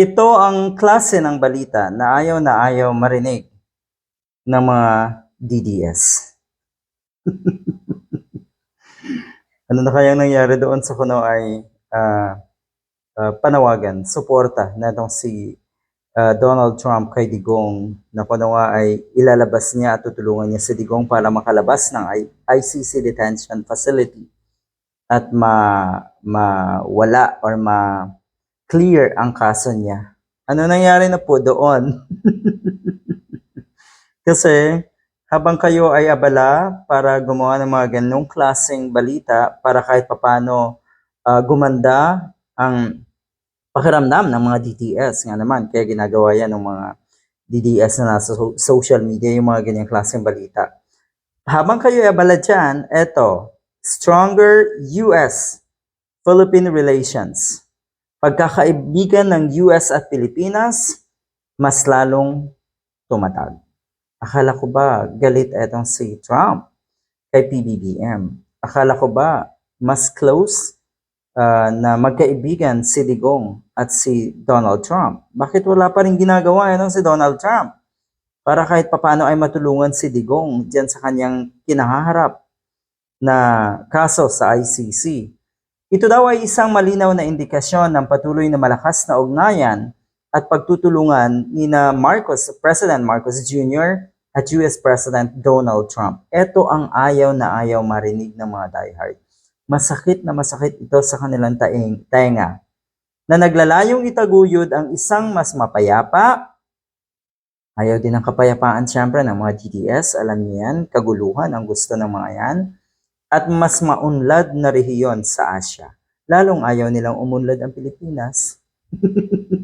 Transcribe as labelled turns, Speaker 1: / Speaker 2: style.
Speaker 1: Ito ang klase ng balita na ayaw na ayaw marinig ng mga DDS. ano na kayang nangyari doon sa kuno ay ah, ah, panawagan, suporta na itong si ah, Donald Trump kay Digong na kuno nga ay ilalabas niya at tutulungan niya si Digong para makalabas ng ICC detention facility at ma mawala or ma clear ang kaso niya. Ano nangyari na po doon? Kasi habang kayo ay abala para gumawa ng mga ganong klaseng balita para kahit papano ah, gumanda ang pakiramdam ng mga DDS nga naman. Kaya ginagawa yan ng mga DDS na nasa so- social media, yung mga ganyang klaseng balita. Habang kayo ay abala dyan, eto, stronger US-Philippine relations pagkakaibigan ng US at Pilipinas, mas lalong tumatag. Akala ko ba galit etong si Trump kay PBBM? Akala ko ba mas close ah, na magkaibigan si Digong at si Donald Trump? Bakit wala pa rin ginagawa etong si Donald Trump? Para kahit papano ay matulungan si Digong diyan sa kanyang kinahaharap na kaso sa ICC. Ito daw ay isang malinaw na indikasyon ng patuloy na malakas na ugnayan at pagtutulungan ni na Marcos, President Marcos Jr. at US President Donald Trump. Ito ang ayaw na ayaw marinig ng mga diehard. Masakit na masakit ito sa kanilang taing, tenga na naglalayong itaguyod ang isang mas mapayapa, ayaw din ng kapayapaan siyempre ng mga DDS, alam niyo yan, kaguluhan ang gusto ng mga yan, at mas maunlad na rehiyon sa Asya. Lalong ayaw nilang umunlad ang Pilipinas.